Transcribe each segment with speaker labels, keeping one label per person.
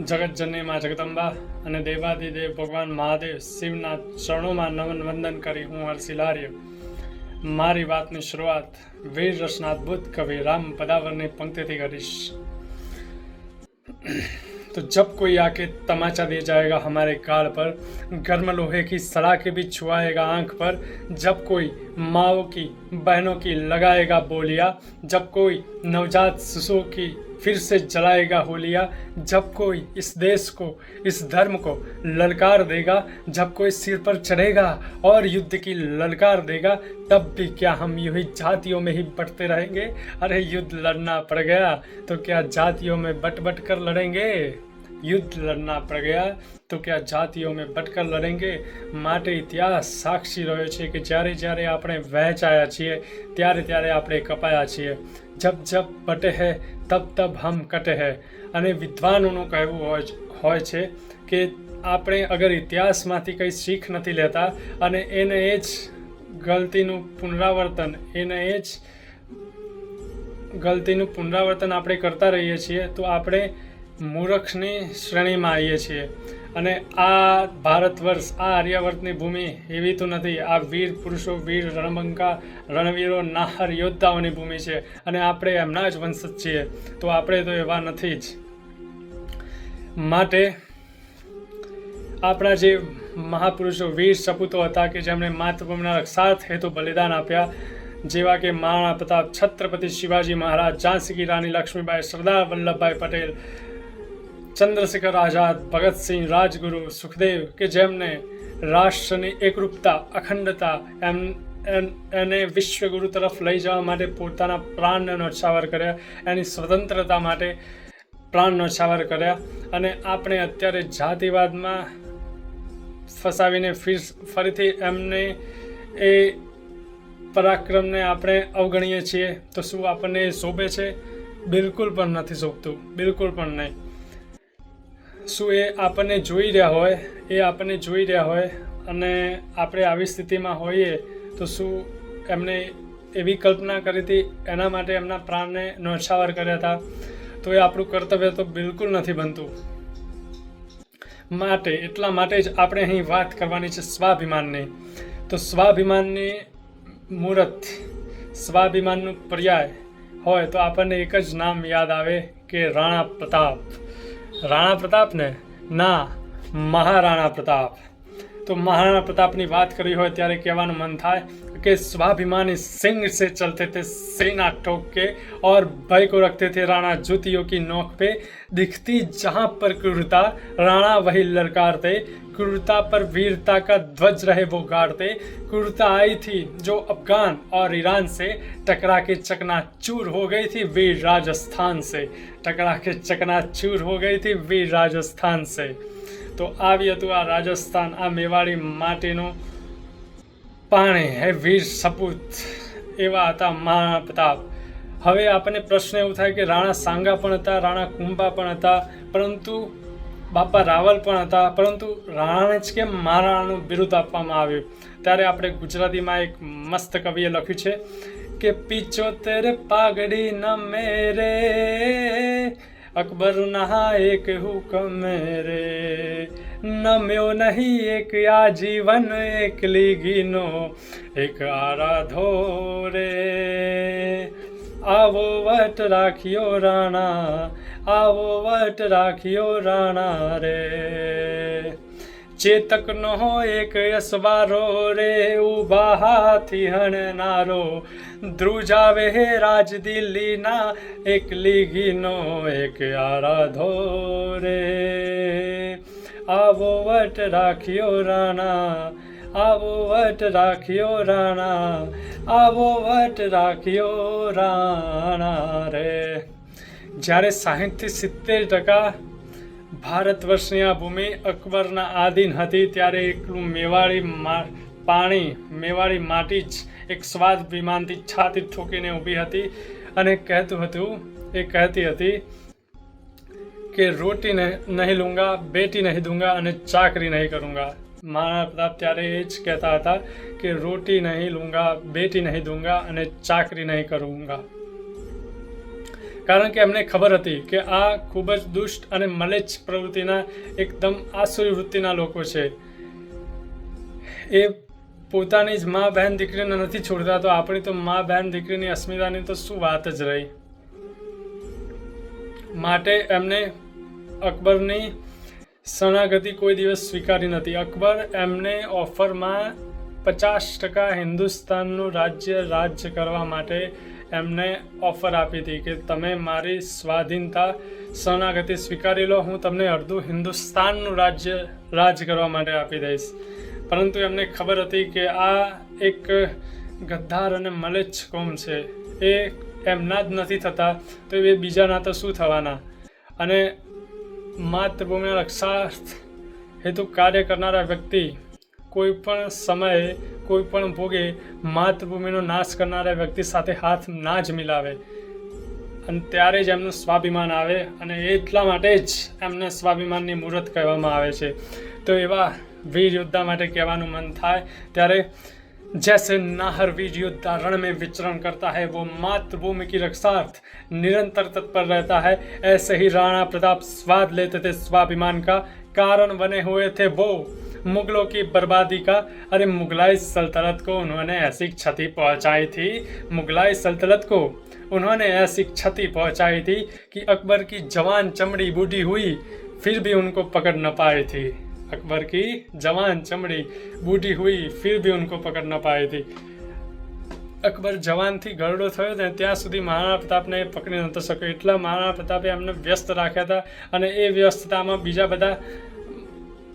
Speaker 1: જગતજનની માં જગદંબા અને દેવાદિદેવ ભગવાન મહાદેવ શિવના ચરણોમાં નમન વંદન કરી હું હર્ષિલાર્ય મારી વાતની શરૂઆત વીર રસના અદ્ભુત કવિ રામ પદાવરની પંક્તિથી કરીશ तो जब कोई आके तमाचा दे जाएगा हमारे गाल पर गर्म लोहे की सलाखें भी छुआएगा आंख पर जब कोई माओ की बहनों की लगाएगा बोलियां जब कोई नवजात शिशुओं की फिर से जलाएगा होलियां जब कोई इस देश को इस धर्म को ललकार देगा जब कोई सिर पर चढ़ेगा और युद्ध की ललकार देगा तब भी क्या हम यूं ही जातियों में ही बटते रहेंगे अरे युद्ध लड़ना पड़ गया तो क्या जातियों में बट बट कर लड़ेंगे युद्ध लड़ना पड़ गया તો ક્યાં જાતિઓ મેં બટકર લડેંગે માટે ઇતિહાસ સાક્ષી રહ્યો છે કે જ્યારે જ્યારે આપણે વહેંચાયા છીએ ત્યારે ત્યારે આપણે કપાયા છીએ જબ જબ બટે હે તબ તબ હમ કટે હે. અને વિદ્વાનોનું કહેવું હોય હોય છે કે આપણે અગર ઇતિહાસમાંથી કંઈ શીખ નથી લેતા અને એને એ જ ગલતીનું પુનરાવર્તન એને એ જ ગલતીનું પુનરાવર્તન આપણે કરતા રહીએ છીએ, તો આપણે મૂરખની શ્રેણીમાં આવીએ છીએ. અને આ ભારત વર્ષ, આ આર્યાવર્તની ભૂમિ એવી તો નથી. આ વીર પુરુષો, વીર રણબંકા, રણવીરો, નાહર યોદ્ધાઓની ભૂમિ છે. અને આપણે એમના જ વંશજ છીએ. તો આપણે તો એવા નથી જ. માટે આપણા જે મહાપુરુષો, વીર સપૂતો હતા કે જેમણે માતૃભૂમિના રક્ષાર્થ હેતુ બલિદાન આપ્યા, જેવા કે મહારાણા પ્રતાપ છત્રપતિ શિવાજી મહારાજ, ઝાંસી રાણી લક્ષ્મીબાઈ, સરદાર વલ્લભભાઈ પટેલ ચંદ્રશેખર આઝાદ ભગતસિંહ રાજગુરુ, સુખદેવ કે જેમને રાષ્ટ્રની એકરૂપતા, અખંડતા એમ એને વિશ્વગુરુ તરફ લઈ જવા માટે પોતાના પ્રાણ નોછાવર કર્યા, એની સ્વતંત્રતા માટે પ્રાણ નોછાવર કર્યા અને આપણે અત્યારે જાતિવાદમાં ફસાવીને ફિર ફરીથી એમને એ પરાક્રમને આપણે અવગણીએ છીએ તો શું આપણને શોભે છે? બિલકુલ પણ નથી શોભતું. બિલકુલ પણ નહીં. શું એ આપણને જોઈ રહ્યા હોય? એ આપણને જોઈ રહ્યા હોય અને આપણે આવી સ્થિતિમાં હોઈએ તો શું એમને એવી કલ્પના કરી હતી? એના માટે એમના પ્રાણને નોછાવર કર્યા હતા. તો એ આપણું કર્તવ્ય તો બિલકુલ નથી બનતું. માટે, એટલા માટે જ આપણે અહીં વાત કરવાની છે સ્વાભિમાનની. તો સ્વાભિમાનની મુહૂર્ત, સ્વાભિમાનનું પર્યાય હોય તો આપણને એક જ નામ યાદ આવે કે રાણા પ્રતાપ. રાણા પ્રતાપ ને ના મહારાણા પ્રતાપ તો મહારાણા પ્રતાપની વાત કરી હોય ત્યારે કહેવાનું મન થાય कि स्वाभिमानी सिंह से चलते थे सेना ठोक के और भय को रखते थे राणा जूतियों की नोक पे दिखती जहां पर क्रूरता राणा वही ललकारते क्रूरता पर वीरता का ध्वज रहे वो गाड़ते क्रूरता आई थी जो अफगान और ईरान से टकरा के चकनाचूर हो गई थी वीर राजस्थान से टकरा के चकनाचूर हो गई थी वीर राजस्थान से તો આવી હતું આ રાજસ્થાન આ મેવાડી માટીનું પાણી હે વીર સપૂત એવા હતા મહારાણા પ્રતાપ હવે આપણને પ્રશ્ન એવું થાય કે રાણા સાંગા પણ હતા રાણા કુંભા પણ હતા પરંતુ બાપા રાવલ પણ હતા પરંતુ રાણાને જ કેમ મહારાણાનું બિરુદ આપવામાં આવ્યું ત્યારે આપણે ગુજરાતીમાં એક મસ્ત કવિએ લખ્યું છે કે પીછો તેરે પાઘડી ન મેરે. અકબર નહા એક હુકમ રે નમ્યો નહીં એક આજીવન એકલી ગીનો એક આરાધો રે. આવો વટ રાખ્યો રાણા, આવો વટ રાખ્યો રાણા રે. ચેતકનો એક અસવારો રે ઊભા હાથી હણનારો. ધ્રુજાવે હે રાજ દિલ્હીના એકલી ઘીનો એક આરાધો રે. આવો વટ રાખ્યો રાણા, આવો વટ રાખ્યો રાણા, આવો વટ રાખ્યો રાણા રે. જ્યારે સાહીઠથી સિત્તેર ટકા ભારત વર્ષની આ ભૂમિ અકબરના આધીન હતી ત્યારે એકલું મેવાડી પાણી, મેવાડી માટી જ એક સ્વાદ વિમાનથી છાતી ઠોકીને ઊભી હતી અને કહેતું હતું, એ કહેતી હતી કે રોટી નહીં લૂંગા, બેટી નહીં દૂંગા અને ચાકરી નહીં કરુંગા. મહારાણા પ્રતાપ ત્યારે એ જ કહેતા હતા કે રોટી નહીં લૂંગા, બેટી નહીં દૂંગા અને ચાકરી નહીં કરુંગા. કારણ કે એમને ખબર હતી કે આ ખૂબ જ દુષ્ટ અને મલેચ્છ પ્રવૃત્તિના એકદમ આસુરી વૃત્તિના લોકો છે. એ પોતાની જ મા બહેન દીકરીને નથી છોડતા તો આપણી તો મા બહેન દીકરીની અસ્મિતાની તો શું વાત જ રહી? માટે એમને અકબરની શરણાગતિ કોઈ દિવસ સ્વીકારી નથી. અકબર એમને ઓફરમાં પચાસ ટકા હિન્દુસ્તાનનું રાજ્ય રાજ્ય કરવા માટે એમને ઓફર આપી હતી કે તમે મારી સ્વાધીનતા શરણાગતિ સ્વીકારી લો, હું તમને અડધું હિન્દુસ્તાનનું રાજ્ય, રાજ કરવા માટે આપી દઈશ. પરંતુ એમને ખબર હતી કે આ એક ગદ્દાર અને મલેચ્છ કોમ છે. એ એમના જ નથી થતા, તો એ બીજાના તો શું થવાના? અને માતૃભૂમિના રક્ષાર્થ હેતુ કાર્ય કરનારા વ્યક્તિ કોઈ પણ સમયે કોઈ પણ ભોગે માતૃભૂમિનો નાશ કરનારા વ્યક્તિ સાથે હાથ ના જ મિલાવે અને ત્યારે જ એમનું સ્વાભિમાન આવે અને એટલા માટે જ એમને સ્વાભિમાનની મૂર્ત કહેવામાં આવે છે તો એવા વીર યોદ્ધા માટે કહેવાનું મન થાય ત્યારે जैसे नाहर वीर योद्धा रण में विचरण करता है वो मातृभूमि की रक्षार्थ निरंतर तत्पर रहता है ऐसे ही राणा प्रताप स्वाद लेते थे स्वाभिमान का कारण बने हुए थे वो मुगलों की बर्बादी का अरे मुगलाई सल्तनत को उन्होंने ऐसी क्षति पहुंचाई थी मुगलाई सल्तनत को उन्होंने ऐसी क्षति पहुंचाई थी कि अकबर की जवान चमड़ी बूढ़ी हुई फिर भी उनको पकड़ न पाई थी अकबर की जवान चमड़ी बूढ़ी हुई फिर भी उनको पकड़ न पाई थी અકબર જવાનથી ગરડો થયો ને ત્યાં સુધી મહારાણા પ્રતાપને એ પકડી નહોતો શક્યો એટલા મહારાણા પ્રતાપે એમને વ્યસ્ત રાખ્યા હતા અને એ વ્યસ્તતામાં બીજા બધા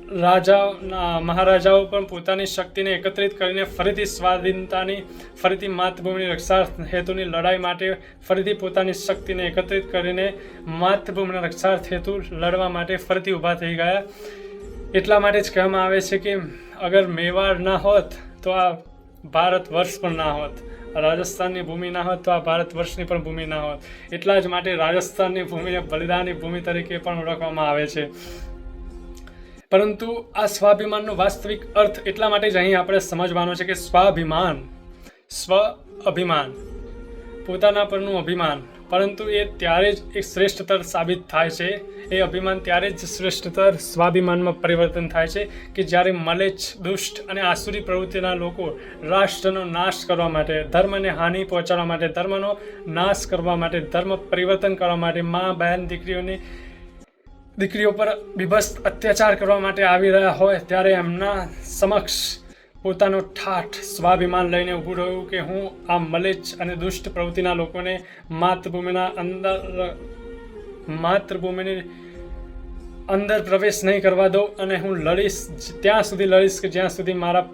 Speaker 1: રાજાઓ મહારાજાઓ પણ પોતાની શક્તિને એકત્રિત કરીને ફરીથી સ્વાધીનતાની, ફરીથી માતૃભૂમિની રક્ષા હેતુની લડાઈ માટે ફરીથી પોતાની શક્તિને એકત્રિત કરીને માતૃભૂમિના રક્ષાર્થ હેતુ લડવા માટે ફરીથી ઊભા થઈ ગયા. એટલા માટે જ કહેવામાં આવે છે કે અગર મેવાડ ના હોત તો આ ભારત વર્ષ પણ ના હોત. રાજસ્થાનની ભૂમિ ના હોત તો આ ભારત વર્ષની પણ ભૂમિ ના હોત. એટલા જ માટે રાજસ્થાનની ભૂમિને બલિદાનની ભૂમિ તરીકે પણ ઓળખવામાં આવે છે. પરંતુ આ સ્વાભિમાનનો વાસ્તવિક અર્થ એટલા માટે જ અહીં આપણે સમજવાનો છે કે સ્વાભિમાન સ્વ અભિમાન પોતાના પરનું અભિમાન, પરંતુ એ ત્યારે જ એક શ્રેષ્ઠતર સાબિત થાય છે. એ અભિમાન ત્યારે જ શ્રેષ્ઠતર સ્વાભિમાનમાં પરિવર્તન થાય છે કે જ્યારે મલેચ્છ, દુષ્ટ અને આસુરી પ્રવૃત્તિના લોકો રાષ્ટ્રનો નાશ કરવા માટે ધર્મને હાનિ પહોંચાડવા માટે, ધર્મનો નાશ કરવા માટે, ધર્મ પરિવર્તન કરવા માટે મા, બહેન, દીકરીઓની દીકરીઓ પર બીભત્સ અત્યાચાર કરવા માટે આવી રહ્યા હોય ત્યારે એમના સમક્ષ પોતાનો ઠાઠ સ્વાભિમાન લઈને ઊભું રહ્યું કે હું આ મલેચ્છ અને દુષ્ટ પ્રવૃત્તિના લોકોને માતૃભૂમિના અંદર, માતૃભૂમિની અંદર પ્રવેશ નહીં કરવા દઉં અને હું લડીશ ત્યાં સુધી લડીશ કે જ્યાં સુધી મારા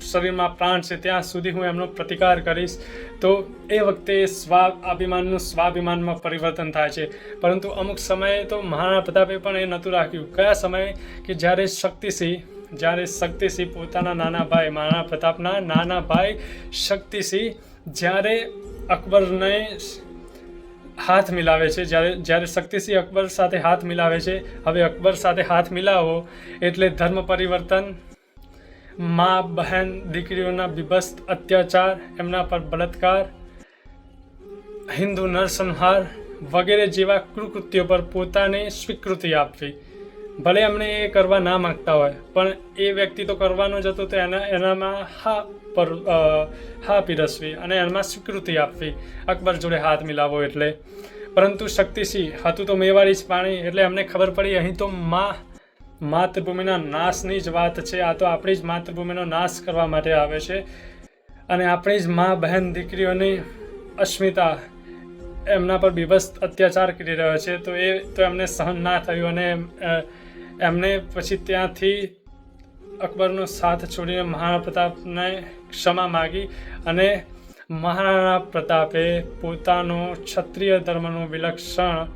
Speaker 1: શરીરમાં પ્રાણ છે, ત્યાં સુધી હું એમનો પ્રતિકાર કરીશ. તો એ વખતે સ્વા અભિમાનનું સ્વાભિમાનમાં પરિવર્તન થાય છે. પરંતુ અમુક સમયે તો મહારાણા પ્રતાપે પણ એ નહોતું રાખ્યું. કયા સમયે? કે જ્યારે શક્તિસિંહ જ્યારે શક્તિસિંહ પોતાના નાના ભાઈ, મહારાણા પ્રતાપના નાના ભાઈ શક્તિસિંહ, જ્યારે અકબરને હાથ મિલાવે છે, જ્યારે જ્યારે શક્તિસિંહ અકબર સાથે હાથ મિલાવે છે, હવે અકબર સાથે હાથ મિલાવો, એટલે ધર્મ પરિવર્તન મા, બહેન, દીકરીઓના બીભત્સ અત્યાચાર, એમના પર બળાત્કાર, હિન્દુ નરસંહાર વગેરે જેવા કૃકૃત્યો પર પોતાને સ્વીકૃતિ આપવી. ભલે એમણે એ કરવા ના માગતા હોય, પણ એ વ્યક્તિ તો કરવાનો જ હતો તો એના, એનામાં હા પર હા પીરસવી અને એમાં સ્વીકૃતિ આપવી. અકબર જોડે હાથ મિલાવો એટલે. પરંતુ શક્તિસિંહ, હતું તો મેવાડી જ પાણી, એટલે એમને ખબર પડી અહીં તો મા માતૃભૂમિના નાશની જ વાત છે. આ તો આપણી જ માતૃભૂમિનો નાશ કરવા માટે આવે છે. અને આપણી જ મા, બહેન, દીકરીઓની અસ્મિતા એમના પર બીભત્સ અત્યાચાર કરી રહ્યો છે. તો એ તો એમને સહન ના થયું અને એમને પછી ત્યાંથી અકબરનો સાથ છોડીને મહારાણા પ્રતાપને ક્ષમા માગી અને મહારાણા પ્રતાપે પોતાનો ક્ષત્રિય ધર્મનું વિલક્ષણ,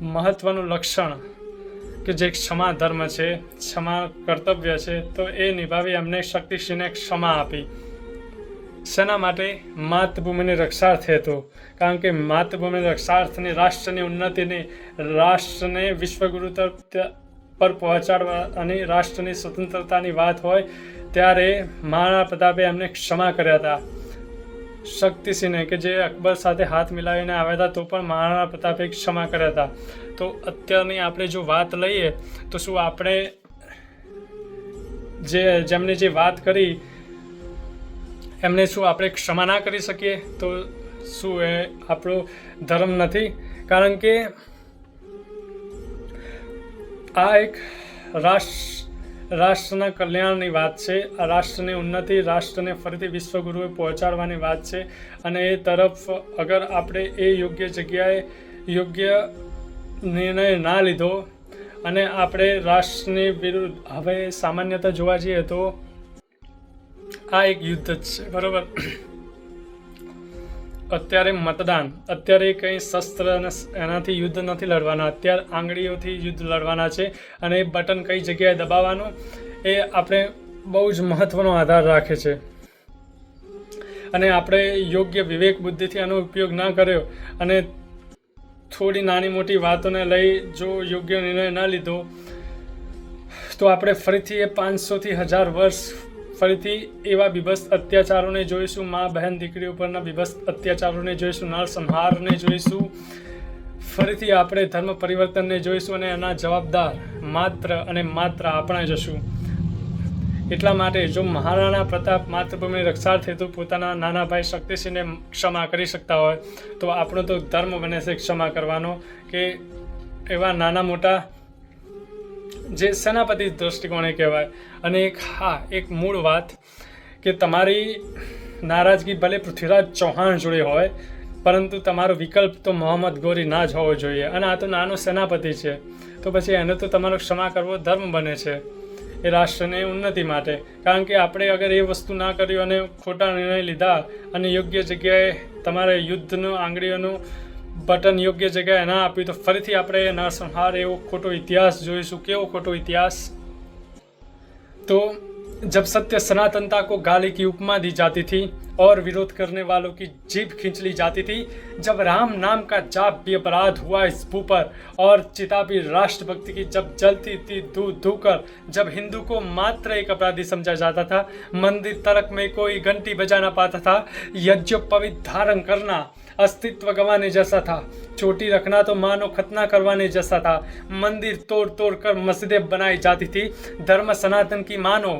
Speaker 1: મહત્વનું લક્ષણ કે જે ક્ષમા ધર્મ છે, ક્ષમા કર્તવ્ય છે, તો એ નિભાવી એમને શક્તિસિંહને ક્ષમા આપી. શેના માટે? માતૃભૂમિની રક્ષાર્થ હેતુ. કારણ કે માતૃભૂમિની રક્ષાર્થની, રાષ્ટ્રની ઉન્નતિની, રાષ્ટ્રને વિશ્વગુરુ પર પહોંચાડવા અને રાષ્ટ્રની સ્વતંત્રતાની વાત હોય, ત્યારે મહારાણા પ્રતાપે એમને ક્ષમા કર્યા હતા. શક્તિસિંહને કે જે અકબર સાથે હાથ મિલાવીને આવ્યા હતા, તો પણ મહારાણા પ્રતાપે ક્ષમા કર્યા હતા. તો અત્યારની આપણે જો વાત લઈએ, તો શું આપણે જે જેમને જે વાત કરી, એમને શું આપણે ક્ષમા ના કરી શકીએ? તો શું એ આપણો ધર્મ નથી? કારણ કે આ એક રાષ્ટ્ર રાષ્ટ્રના કલ્યાણની વાત છે, આ રાષ્ટ્રની ઉન્નતિ, રાષ્ટ્રને ફરીથી વિશ્વગુરુએ પહોંચાડવાની વાત છે. અને એ તરફ અગર આપણે એ યોગ્ય જગ્યાએ યોગ્ય નિર્ણય ના લીધો અને આપણે રાષ્ટ્રની વિરુદ્ધ, હવે સામાન્યતા જોવા જઈએ તો આ એક યુદ્ધ જ છે, બરાબર? અત્યારે મતદાન, અત્યારે કંઈ શસ્ત્ર અને એનાથી યુદ્ધ નથી લડવાના, અત્યારે આંગળીઓથી યુદ્ધ લડવાના છે અને એ બટન કઈ જગ્યાએ દબાવવાનું, એ આપણે બહુ જ મહત્ત્વનો આધાર રાખે છે. અને આપણે યોગ્ય વિવેક બુદ્ધિથી આનો ઉપયોગ ના કર્યો અને થોડી નાની મોટી વાતોને લઈ જો યોગ્ય નિર્ણય ન લીધો, તો આપણે ફરીથી એ પાંચસોથી હજાર વર્ષ ફરીથી એવા બીભત્સ અત્યાચારોને જોઈશું, મા, બહેન દીકરી ઉપરના બીભત્સ અત્યાચારોને જોઈશું નરસંહારને જોઈશું. ફરીથી આપણે ધર્મ પરિવર્તનને જોઈશું અને એના જવાબદાર માત્ર અને માત્ર આપણે જશું એટલા માટે જો મહારાણા પ્રતાપ માતૃભૂમિ રક્ષા હેતુ પોતાના નાના ભાઈ શક્તિસિંહને ક્ષમા કરી શકતા હોય, તો આપણો તો ધર્મ બને છે ક્ષમા કરવાનો કે એવા નાના મોટા જે સેનાપતિ દ્રષ્ટિકોણે કહેવાય. અને એક, હા, એક મૂળ વાત કે તમારી નારાજગી ભલે પૃથ્વીરાજ ચૌહાણ જોડે હોય, પરંતુ તમારો વિકલ્પ તો મોહમ્મદ ગોરી ના જ હોવો જોઈએ. અને આ તો નાનો સેનાપતિ છે. તો પછી એને તો તમારો ક્ષમા કરવો ધર્મ બને છે. એ રાષ્ટ્રની ઉન્નતિ માટે. કારણ કે આપણે અગર એ વસ્તુ ના કરી અને ખોટા નિર્ણય લીધા અને યોગ્ય જગ્યાએ તમારે યુદ્ધનું, આંગળીઓનું બટન યોગ્ય જગ્યાએ ના આપ્યું, તો ફરીથી આપણે નરસંહાર, એવો ખોટો ઇતિહાસ જોઈશું. કેવો ખોટો ઇતિહાસ? તો જબ સત્ય સનાતનતા કો ગાલી કી ઉપમા દી જાતી થી और विरोध करने वालों की जीभ खींच ली जाती थी। जब राम नाम का जाप भी अपराध हुआ इस भू पर, और चिता भी राष्ट्रभक्ति की जब जलती थी धू धू कर, जब हिंदू को मात्र एक अपराधी समझा जाता था, मंदिर तरक में कोई घंटी बजाना पाता था यज्ञोपवित धारण करना अस्तित्व गंवाने जैसा था। चोटी रखना तो मानो खतना करवाने जैसा था। मंदिर तोड़ तोड़ कर मस्जिदें बनाई जाती थी। धर्म सनातन की मानो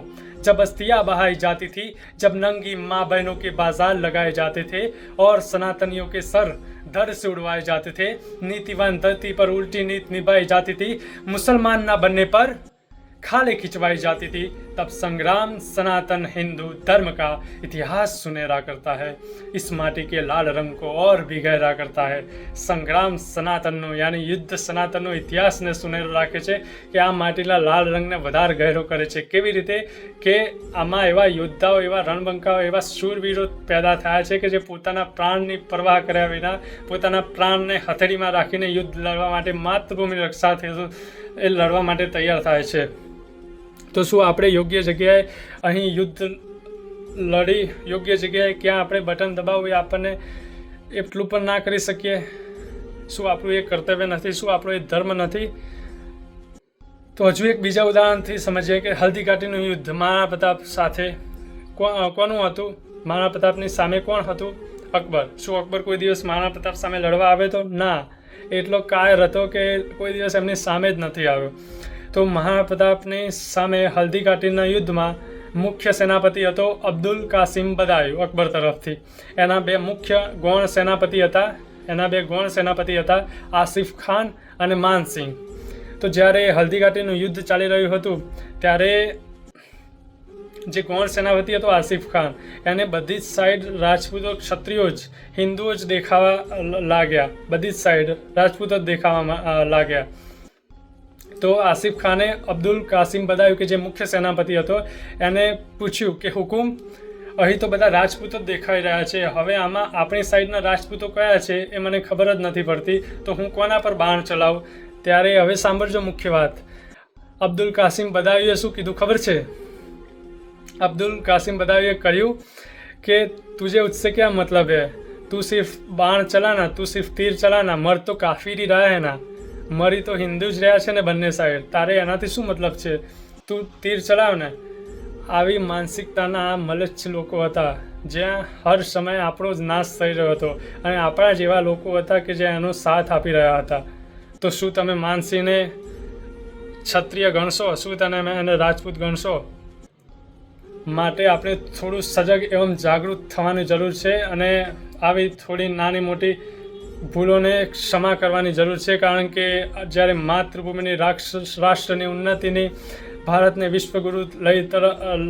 Speaker 1: जब अस्थियाँ बहाई जाती थी, जब नंगी माँ बहनों के बाज़ार लगाए जाते थे और सनातनियों के सर दर से उड़वाए जाते थे। नीतिवान धरती पर उल्टी नीति निभाई जाती थी। मुसलमान न बनने पर खाले खिंचवाई जाती थी। तब संग्राम सनातन हिंदू धर्म का इतिहास सुनहरा करता है इस माटी के लाल रंग को और भी गहरा करता है સંગ્રામ સનાતનનો યાની યુદ્ધ સનાતનનો ઇતિહાસને સુનેરો રાખે છે કે આ માટીના લાલ રંગને વધારે ગહેરો કરે છે કેવી રીતે કે આમાં એવા યોદ્ધાઓ એવા રણબંકાઓ એવા શૂરવીરો પેદા થયા છે કે જે પોતાના પ્રાણની પરવાહ કર્યા વિના પોતાના પ્રાણને હથેળીમાં રાખીને યુદ્ધ લડવા માટે માતૃભૂમિની રક્ષા થઈ એ લડવા માટે તૈયાર થાય છે તો શું આપણે યોગ્ય જગ્યાએ અહીં યુદ્ધ લડી, યોગ્ય જગ્યાએ ક્યાં આપણે બટન દબાવવું એ આપણને એટલું પણ ના કરી શકીએ? શું આપણું એ કર્તવ્ય નથી? શું આપણો એ ધર્મ નથી? તો હજુ એક બીજા ઉદાહરણથી સમજીએ કે હલ્દી ઘાટીનું યુદ્ધ મહારાણા પ્રતાપ સાથે કોનું હતું? મહારાણા પ્રતાપની સામે કોણ હતું? અકબર. શું અકબર કોઈ દિવસ મહારાણા પ્રતાપ સામે લડવા આવે તો? ના. એટલો કાયર હતો કે કોઈ દિવસ એમની સામે જ નથી આવ્યો. તો મહારાણા પ્રતાપની સામે હલ્દી ઘાટીના યુદ્ધમાં મુખ્ય સેનાપતિ હતો અબ્દુલ કાસિમ બદાયુ, અકબર તરફથી. એના બે મુખ્ય ગૌણ સેનાપતિ હતા, એના બે ગૌણ સેનાપતિ હતા આસિફ ખાન અને માનસિંહ તો જ્યારે હલ્દી ઘાટીનું યુદ્ધ ચાલી રહ્યું હતું, ત્યારે જે ગૌણ સેનાપતિ હતો આસિફ ખાન, એને બધી જ સાઈડ રાજપૂતો ક્ષત્રિયો જ, હિન્દુઓ જ દેખાવા લાગ્યા. બધી જ સાઈડ રાજપૂતો જ દેખાવામાં લાગ્યા. તો આસિફ ખાને અબ્દુલ કાસિમ બદાયું કે જે મુખ્ય સેનાપતિ હતો, એને પૂછ્યું કે હુકુમ, અહીં તો બધા રાજપૂતો જ દેખાઈ રહ્યા છે. હવે આમાં આપણી સાઈડના રાજપૂતો કયા છે એ મને ખબર જ નથી પડતી. તો હું કોના પર બાણ ચલાવું? ત્યારે હવે સાંભળજો મુખ્ય વાત. અબ્દુલ કાસિમ બદાવીએ શું કીધું ખબર છે? અબ્દુલ કાસિમ બદાવીએ કહ્યું કે તુજે ઉસસે ક્યાં મતલબ હે? તું સિર્ફ બાણ ચલાના, તું સિર્ફ તીર ચલાના, મર તો કાફીરી રહ્યા ના. મરી તો હિન્દુ જ રહ્યા છે ને બંને સાઈડ તારે એનાથી શું મતલબ છે? તું તીર ચલાવ ને. આવી માનસિકતાના મલેચ્છ લોકો હતા, જ્યાં હર સમયે આપણો જ નાશ થઈ રહ્યો હતો અને આપણા જેવા લોકો હતા કે જે એનો સાથ આપી રહ્યા હતા. તો શું તમે માનસિંહને ક્ષત્રિય ગણશો શું તમે એને રાજપૂત ગણશો? માટે આપણે થોડું સજગ એવું જાગૃત થવાની જરૂર છે અને આવી થોડી નાની મોટી ભૂલોને ક્ષમા કરવાની જરૂર છે, કારણ કે જ્યારે માતૃભૂમિની રાષ્ટ્રની ઉન્નતિની ભારતને વિશ્વગુરુ લઈ તર,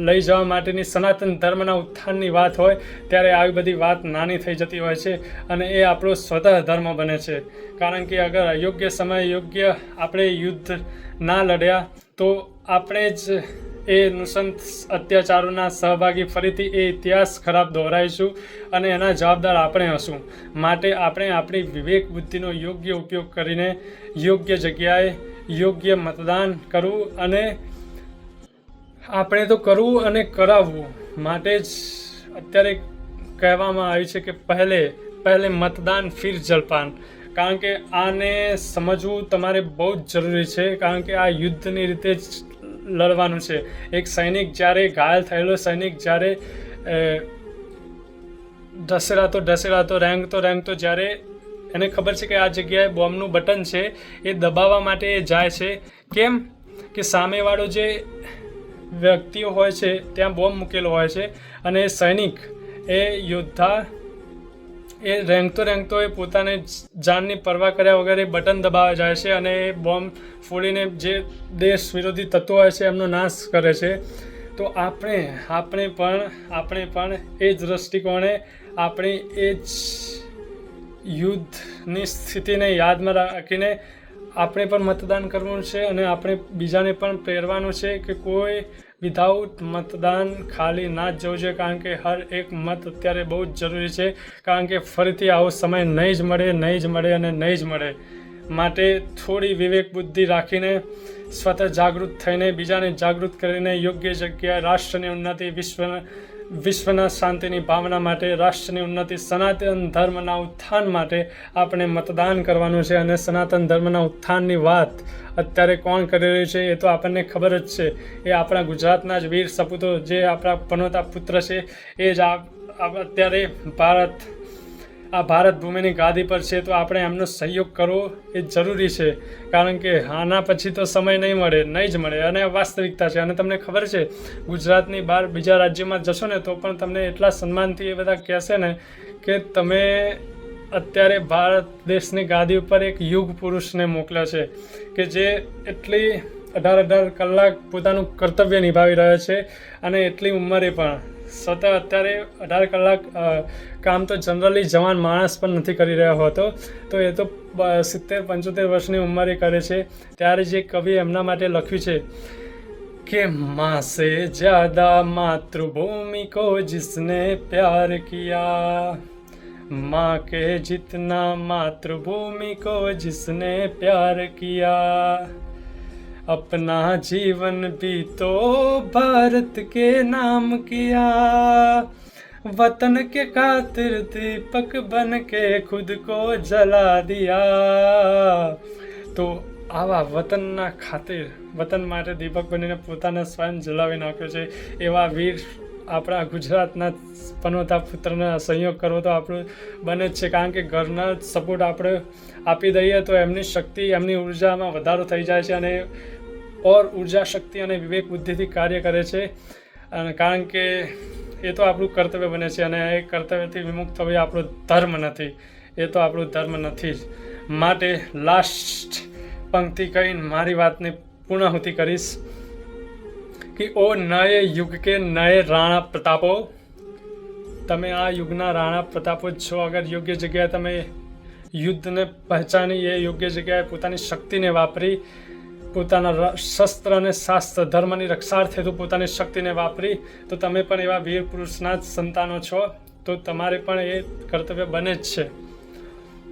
Speaker 1: લઈ જવા માટેની સનાતન ધર્મના ઉત્થાનની વાત હોય, ત્યારે આવી બધી વાત નાની થઈ જતી હોય છે અને એ આપણો સ્વતઃ ધર્મ બને છે. કારણ કે અગર અયોગ્ય સમયે યોગ્ય આપણે યુદ્ધ ના લડ્યા, તો આપણે જ એ નુસંત અત્યાચારોના સહભાગી ફરીથી એ ઇતિહાસ ખરાબ દોહરાઈશું અને એના જવાબદાર આપણે હશું. માટે આપણે આપણી વિવેક બુદ્ધિનો યોગ્ય ઉપયોગ કરીને યોગ્ય જગ્યાએ યોગ્ય મતદાન કરવું અને આપણે તો કરવું અને કરાવવું. માટે જ અત્યારે કહેવામાં આવ્યું છે કે પહેલે પહેલે મતદાન, ફિર જલપાન. કારણ કે આને સમજવું તમારે બહુ જ જરૂરી છે. કારણ કે આ યુદ્ધની રીતે જ લડવાનું છે. એક સૈનિક જ્યારે ઘાયલ થયેલો સૈનિક જ્યારે ઢસેડાતો ઢસેડાતો રેંગતો રેંગતો જ્યારે, એને ખબર છે કે આ જગ્યાએ બોમ્બનું બટન છે, એ દબાવવા માટે એ જાય છે. કેમ? કે સામેવાળો જે વ્યક્તિઓ હોય છે, ત્યાં બોમ્બ મૂકેલો હોય છે અને સૈનિક એ યોદ્ધા એ રેંગતો રેંગતો એ પોતાને જાનની પરવા કર્યા વગર એ બટન દબાવે જાય છે અને એ બોમ્બ ફોડીને જે દેશ વિરોધી તત્વો હોય છે એમનો નાશ કરે છે. તો આપણે આપણે પણ આપણે પણ એ જ દૃષ્ટિકોણે આપણે એ જ યુદ્ધની સ્થિતિને યાદમાં રાખીને આપણે પણ મતદાન કરવું છે અને આપણે બીજાને પણ પ્રેરવાનું છે કે કોઈ વિધાઉટ મતદાન ખાલી ના જ જવું જોઈએ, કારણ કે હર એક મત અત્યારે બહુ જ જરૂરી છે, કારણ કે ફરીથી આવો સમય નહીં જ મળે, નહીં જ મળે અને નહીં જ મળે. માટે થોડી વિવેક બુદ્ધિ રાખીને, સ્વતઃ જાગૃત થઈને, બીજાને જાગૃત કરીને યોગ્ય જગ્યાએ રાષ્ટ્રની ઉન્નતિ, વિશ્વના વિશ્વના શાંતિની ભાવના માટે, રાષ્ટ્રની ઉન્નતિ, સનાતન ધર્મના ઉત્થાન માટે આપણે મતદાન કરવાનું છે અને સનાતન ધર્મના ઉત્થાનની વાત અત્યારે કોણ કરી રહ્યું છે એ તો આપણને ખબર જ છે. એ આપણા ગુજરાતના જ વીર સપૂતો, જે આપણા પનોતા પુત્ર છે, એ જ અત્યારે ભારત આ ભારત ભૂમિની ગાદી પર છે, તો આપણે એમનો સહયોગ કરવો એ જરૂરી છે. કારણ કે આના પછી તો સમય નહીં મળે, નહીં જ મળે. અને વાસ્તવિકતા છે. અને તમને ખબર છે, ગુજરાતની બહાર બીજા રાજ્યમાં જશો ને, તો પણ તમને એટલા સન્માનથી એ બધા કહેશે ને કે તમે અત્યારે ભારત દેશની ગાદી ઉપર એક યુગ પુરુષને મોકલ્યો છે, કે જે એટલી અઢાર અઢાર કલાક પોતાનું કર્તવ્ય નિભાવી રહ્યો છે અને એટલી ઉંમરે પણ. સતત અત્યારે અઢાર કલાક અ, કામ તો જનરલી જવાન માણસ પણ નથી કરી રહ્યો હોતો તો એ તો સિત્તેર પંચોતેર વર્ષની ઉંમરે કરે છે ત્યારે જે કવિ એમના માટે લખ્યું છે कि माँ से ज्यादा मातृभूमि को जिसने प्यार किया माँ के जितना मातृभूमि को जिसने प्यार किया अपना जीवन भी तो भारत के नाम किया। वतन के खातिर दीपक बन के खुद को जला दिया। તો આવા વતનના ખાतिर વતન માટે દીપક બનીને પોતાને સ્વયં જલાવી નાખ્યો છે એવા વીર આપણા ગુજરાતના પનોતા પુત્રના સંયોગ કરવો તો આપણું બને જ છે, કારણ કે ઘરના સપોર્ટ આપણે આપી દઈએ તો એમની શક્તિ, એમની ઉર્જામાં વધારો થઈ જાય છે અને ઓર ઊર્જા શક્તિ અને વિવેક બુદ્ધિથી કાર્ય કરે છે. અને કારણ કે એ તો આપણું કર્તવ્ય બને છે અને એ કર્તવ્યથી વિમુક્ત થવું આપણું ધર્મ નથી. એ તો આપણું ધર્મ નથી જ. માટે લાસ્ટ પંક્તિ કહીને મારી વાતને પૂર્ણાહુતિ કરીશ કે, ઓ નયે યુગ કે નયે રાણા પ્રતાપો, તમે આ યુગના રાણા પ્રતાપો જ છો. અગર યોગ્ય જગ્યાએ તમે યુદ્ધને પહેચાની એ યોગ્ય જગ્યાએ પોતાની શક્તિને વાપરી પોતાના શસ્ત્ર અને શાસ્ત્ર, ધર્મની રક્ષાર્થે તો પોતાની શક્તિને વાપરી, તો તમે પણ એવા વીર પુરુષના જ સંતાનો છો. તો તમારે પણ એ કર્તવ્ય બને જ છે.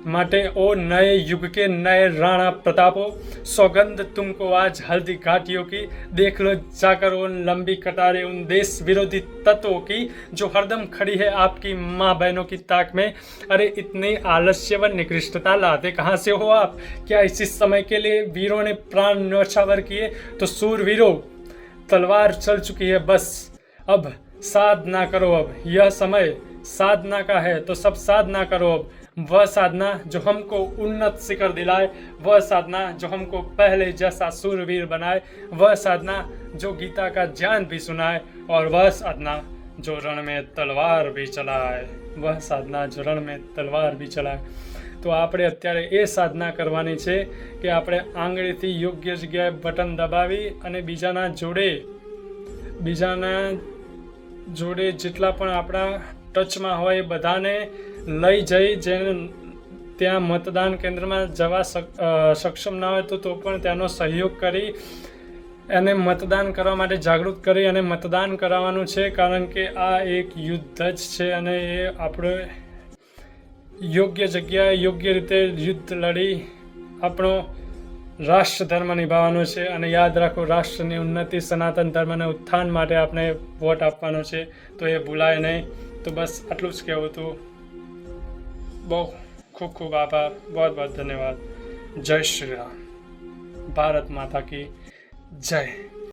Speaker 1: માટે ओ नए युग के नए राणा प्रतापो, सौगंध तुमको आज हल्दी घाटियों की। देख लो जाकर उन लंबी कतारें उन देश विरोधी तत्वों की, जो हरदम खड़ी है आपकी माँ बहनों की ताक में। अरे इतने आलस्य व निकृष्टता लाते कहाँ से हो आप? क्या इसी समय के लिए वीरों ने प्राण न्यौछावर किए? तो सूरवीरों, तलवार चल चुकी है बस। अब साधना करो अब, यह समय साधना का है तो सब साधना करो अब। वह साधना जो हमको उन्नत शिखर दिलाए वह साधना जो हमको पहले जैसा सूरवीर बनाए वह साधना जो गीता का ज्ञान भी सुनाए और वह साधना जो रण में तलवार भी ચલાય વહ સાધના જો રણ में તલવાર भी ચલાય તો આપણે અત્યારે એ સાધના કરવાની છે કે આપણે આંગળીથી યોગ્ય જગ્યાએ બટન દબાવી અને બીજાના જોડે બીજાના જોડે જેટલા પણ આપણા ટચમાં હોય એ બધાને લઈ જઈ જેને ત્યાં મતદાન કેન્દ્રમાં જવા સક્ષમ ના હોય તો તો પણ ત્યાંનો સહયોગ કરી એને મતદાન કરવા માટે જાગૃત કરી અને મતદાન કરાવવાનું છે, કારણ કે આ એક યુદ્ધ જ છે અને એ આપણે યોગ્ય જગ્યાએ યોગ્ય રીતે યુદ્ધ લડી આપણો રાષ્ટ્ર ધર્મ નિભાવવાનો છે અને યાદ રાખો રાષ્ટ્રની ઉન્નતિ સનાતન ધર્મને ઉત્થાન માટે આપણે વોટ આપવાનો છે, તો એ ભૂલાય નહીં. તો બસ આટલું જ કહેવું હતું. બહુ ખૂબ ખૂબ આભાર. બહુ બહુ ધન્યવાદ. જય શ્રી રામ. ભારત માતા કી જય.